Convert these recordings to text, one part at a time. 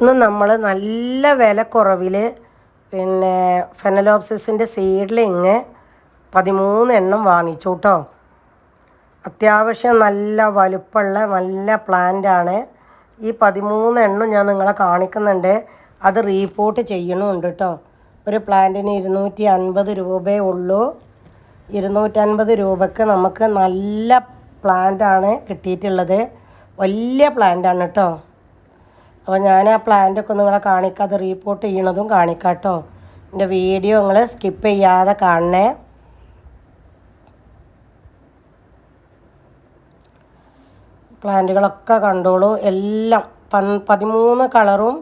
ഇന്ന് നമ്മൾ നല്ല വിലക്കുറവിൽ പിന്നെ ഫെനലോപ്സിസിന്റെ സീഡ്ലിങ് പതിമൂന്ന് എണ്ണം വാങ്ങിച്ചു കേട്ടോ അത്യാവശ്യം നല്ല വലുപ്പമുള്ള നല്ല പ്ലാന്റാണ് ഈ പതിമൂന്ന് എണ്ണം ഞാൻ നിങ്ങളെ കാണിക്കുന്നുണ്ട്. അത് റീപോർട്ട് ചെയ്യണമുണ്ട് കേട്ടോ ഒരു പ്ലാന്റിന് ഇരുന്നൂറ്റി അൻപത് രൂപയേ ഉള്ളൂ. ഇരുന്നൂറ്റൻപത് രൂപയ്ക്ക് നമുക്ക് നല്ല പ്ലാന്റാണ് കിട്ടിയിട്ടുള്ളത്. വലിയ പ്ലാന്റാണ് കേട്ടോ അപ്പോൾ ഞാൻ ആ പ്ലാന്റൊക്കെ നിങ്ങളെ കാണിക്കാം അത് റീപ്പോർട്ട് ചെയ്യണതും കാണിക്കാം കേട്ടോ എന്റെ വീഡിയോ നിങ്ങൾ സ്കിപ്പ് ചെയ്യാതെ കാണണേ. പ്ലാന്റുകളൊക്കെ കണ്ടോളൂ. എല്ലാം പൻ പതിമൂന്ന് കളറും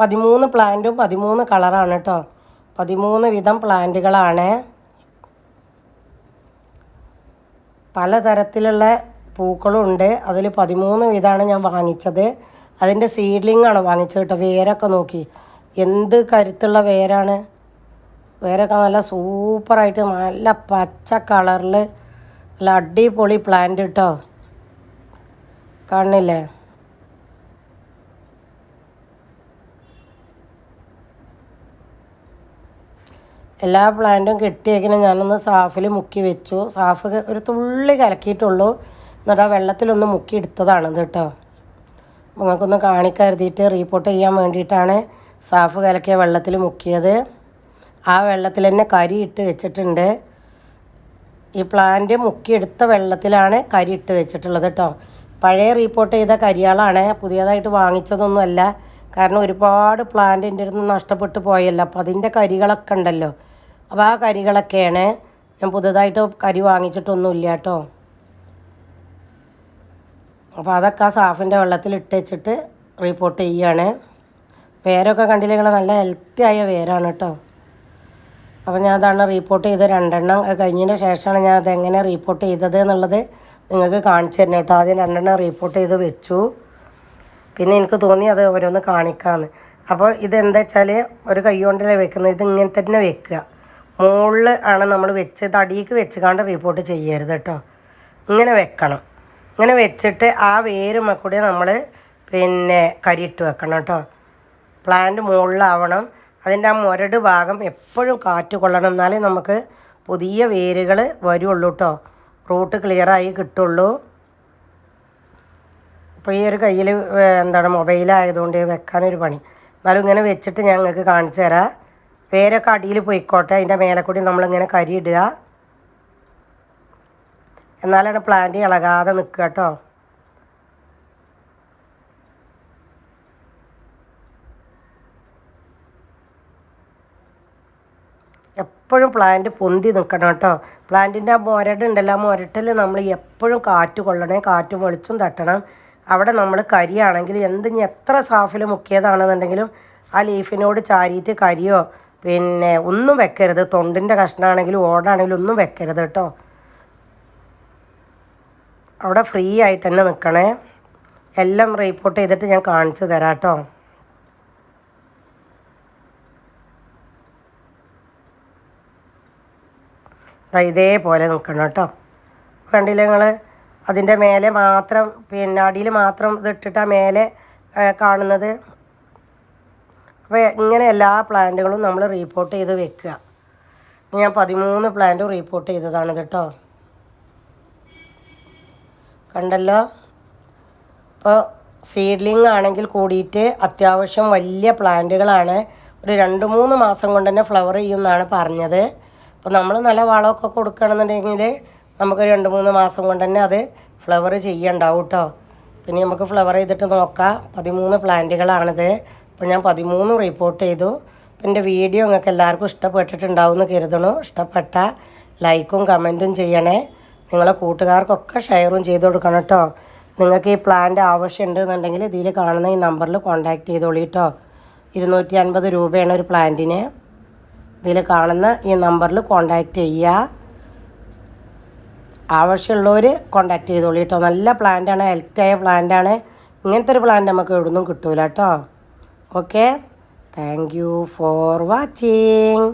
പതിമൂന്ന് പ്ലാന്റും പതിമൂന്ന് കളറാണ് കേട്ടോ പതിമൂന്ന് വിധം പ്ലാന്റുകളാണ് പലതരത്തിലുള്ള പൂക്കളും ഉണ്ട് അതിൽ പതിമൂന്ന് വിധമാണ് ഞാൻ വാങ്ങിച്ചത്. അതിന്റെ സീഡ്ലിംഗ് ആണ് വാങ്ങിച്ചത് കേട്ടോ. വേരൊക്കെ നോക്കി. എന്ത് കരുത്തുള്ള വേരാണ്. വേരൊക്കെ നല്ല സൂപ്പറായിട്ട് നല്ല പച്ച കളറിൽ നല്ല അടിപൊളി പ്ലാന്റ് കേട്ടോ. കാണില്ലേ എല്ലാ പ്ലാന്റും കെട്ടിയേക്കിനെ ഞാനൊന്ന് സാഫിൽ മുക്കി വെച്ചു. സാഫ് ഒരു തുള്ളി കലക്കിയിട്ടുള്ളൂ. എന്നിട്ട് ആ വെള്ളത്തിലൊന്ന് മുക്കി എടുത്തതാണ് കേട്ടോ. നിങ്ങൾക്കൊന്ന് കാണിക്കരുതിയിട്ട് റീപ്പോർട്ട് ചെയ്യാൻ വേണ്ടിയിട്ടാണ് സാഫ് കലക്കിയ വെള്ളത്തിൽ മുക്കിയത്. ആ വെള്ളത്തിൽ തന്നെ കരി ഇട്ട് വെച്ചിട്ടുണ്ട്. ഈ പ്ലാന്റ് മുക്കിയെടുത്ത വെള്ളത്തിലാണ് കരി ഇട്ട് വെച്ചിട്ടുള്ളത് കേട്ടോ പഴയ റീപ്പോർട്ട് ചെയ്ത കരിയാളാണ്. പുതിയതായിട്ട് വാങ്ങിച്ചതൊന്നുമല്ല. കാരണം ഒരുപാട് പ്ലാന്റ് എന്റെ അടുത്ത് നഷ്ടപ്പെട്ടു പോയല്ലോ. അപ്പോൾ അതിന്റെ കരികളൊക്കെ ഉണ്ടല്ലോ. അപ്പോൾ ആ കരികളൊക്കെയാണ് ഞാൻ പുതുതായിട്ട് കരി വാങ്ങിച്ചിട്ടൊന്നുമില്ല കേട്ടോ അപ്പോൾ അതൊക്കെ ആ സാഫിന്റെ വെള്ളത്തിൽ ഇട്ട് വെച്ചിട്ട് റിപ്പോർട്ട് ചെയ്യുകയാണ്. വേരൊക്കെ കണ്ടില്ലെങ്കിൽ നല്ല ഹെൽത്തി ആയ വേരാണ് കേട്ടോ. അപ്പോൾ ഞാൻ അതാണ് റിപ്പോർട്ട് ചെയ്ത് രണ്ടെണ്ണം കഴിഞ്ഞതിന് ശേഷമാണ് ഞാൻ അതെങ്ങനെ റിപ്പോർട്ട് ചെയ്തത് എന്നുള്ളത് നിങ്ങൾക്ക് കാണിച്ചു തരണം കേട്ടോ. ആദ്യം രണ്ടെണ്ണം റിപ്പോർട്ട് ചെയ്ത് വെച്ചു. പിന്നെ എനിക്ക് തോന്നി അത് ഓരോന്ന് കാണിക്കാമെന്ന് അപ്പോൾ ഇതെന്താ വെച്ചാൽ ഒരു കൈ കൊണ്ടല്ലേ വെക്കുന്നത്? ഇത് ഇങ്ങനെ തന്നെ വെക്കുക. മുകളിൽ ആണ് നമ്മൾ വെച്ച് തടിക്ക് വെച്ചുകാണ്ട് റിപ്പോർട്ട് ചെയ്യരുത് കേട്ടോ. ഇങ്ങനെ വെക്കണം. ഇങ്ങനെ വെച്ചിട്ട് ആ വേരുമ്മ കൂടി നമ്മൾ പിന്നെ കരിയിട്ട് വെക്കണം കേട്ടോ. പ്ലാന്റ് മുകളിലാവണം. അതിന്റെ ആ മുരട് ഭാഗം എപ്പോഴും കാറ്റ് കൊള്ളണം. എന്നാലേ നമുക്ക് പുതിയ വേരുകൾ വരുള്ളൂ കേട്ടോ. റൂട്ട് ക്ലിയറായി കിട്ടുള്ളൂ. ഇപ്പോൾ ഈ ഒരു കയ്യിൽ എന്താണ് മൊബൈലായതുകൊണ്ട് വെക്കാനൊരു പണി. എന്നാലും ഇങ്ങനെ വെച്ചിട്ട് ഞാൻ നിങ്ങൾക്ക് കാണിച്ചു തരാം. വേരൊക്കെ അടിയിൽ പോയിക്കോട്ടെ. അതിന്റെ മേലെ കൂടി നമ്മളിങ്ങനെ കരിയിടുക. എന്നാലാണ് പ്ലാന്റ് ഇളകാതെ നിൽക്കുക കേട്ടോ. എപ്പോഴും പ്ലാന്റ് പൊന്തി നിൽക്കണം കേട്ടോ. പ്ലാന്റിന്റെ ആ മുരട് ഉണ്ടല്ലോ ആ മുരട്ടിൽ നമ്മൾ എപ്പോഴും കാറ്റ് കൊള്ളണേ കാറ്റും വെളിച്ചും തട്ടണം. അവിടെ നമ്മൾ കരിയാണെങ്കിൽ എന്ത് എത്ര സാഫിൽ മുക്കിയതാണെന്നുണ്ടെങ്കിലും ആ ലീഫിനോട് ചാരിയിട്ട് കരിയോ പിന്നെ ഒന്നും വെക്കരുത്. തൊണ്ടിന്റെ കഷ്ണമാണെങ്കിലും ഓടാണെങ്കിലും ഒന്നും വെക്കരുത് കേട്ടോ. അവിടെ ഫ്രീ ആയിട്ട് തന്നെ നിൽക്കണേ എല്ലാം റിപ്പോർട്ട് ചെയ്തിട്ട് ഞാൻ കാണിച്ചു തരാം കേട്ടോ ഇതേപോലെ നിൽക്കണം കേട്ടോ കണ്ടില്ലേ നിങ്ങൾ അതിന്റെ മേലെ മാത്രം പിന്നെ അടിയിൽ മാത്രം ഇതിട്ടിട്ടാ മേലെ കാണുന്നത്. അപ്പോൾ ഇങ്ങനെ എല്ലാ പ്ലാന്റുകളും നമ്മൾ റീപ്പോർട്ട് ചെയ്ത് വെക്കുക. ഞാൻ പതിമൂന്ന് പ്ലാന്റും റീപ്പോർട്ട് ചെയ്തതാണ് കേട്ടോ കണ്ടല്ലോ? ഇപ്പോൾ സീഡ്ലിംഗ് ആണെങ്കിൽ കൂടിയിട്ട് അത്യാവശ്യം വലിയ പ്ലാന്റുകളാണ്. ഒരു രണ്ട് മൂന്ന് മാസം കൊണ്ട് തന്നെ ഫ്ലവർ ചെയ്യുമെന്നാണ് പറഞ്ഞത്. അപ്പോൾ നമ്മൾ നല്ല വളമൊക്കെ കൊടുക്കുകയാണെന്നുണ്ടെങ്കിൽ നമുക്ക് രണ്ട് മൂന്ന് മാസം കൊണ്ട് തന്നെ അത് ഫ്ലവർ ചെയ്യണ്ടാവും കേട്ടോ പിന്നെ നമുക്ക് ഫ്ലവർ ചെയ്തിട്ട് നോക്കാം. പതിമൂന്ന് പ്ലാന്റുകളാണിത്. അപ്പോൾ ഞാൻ പതിമൂന്ന് റിപ്പോർട്ട് ചെയ്തു. അപ്പോൾ എന്റെ വീഡിയോ നിങ്ങൾക്ക് എല്ലാവർക്കും ഇഷ്ടപ്പെട്ടിട്ടുണ്ടാവും എന്ന് കരുതണു. ഇഷ്ടപ്പെട്ട ലൈക്കും കമന്റും ചെയ്യണേ. നിങ്ങളെ കൂട്ടുകാർക്കൊക്കെ ഷെയറും ചെയ്ത് കൊടുക്കണം കേട്ടോ. നിങ്ങൾക്ക് ഈ പ്ലാന്റ് ആവശ്യമുണ്ടെന്നുണ്ടെങ്കിൽ ഇതിൽ കാണുന്ന ഈ നമ്പറിൽ കോൺടാക്റ്റ് ചെയ്തോളി കേട്ടോ. ഇരുന്നൂറ്റി അൻപത് രൂപയാണ് ഒരു പ്ലാന്റിന് ഇതിൽ കാണുന്ന ഈ നമ്പറിൽ കോൺടാക്റ്റ് ചെയ്യുക. ആവശ്യമുള്ളവർ കോൺടാക്റ്റ് ചെയ്തോളി കേട്ടോ. നല്ല പ്ലാന്റാണ് ഹെൽത്തിയായ പ്ലാന്റാണ് ഇങ്ങനത്തെ ഒരു പ്ലാന്റ് നമുക്ക് എവിടുന്നും കിട്ടൂല കേട്ടോ. Okay thank you for watching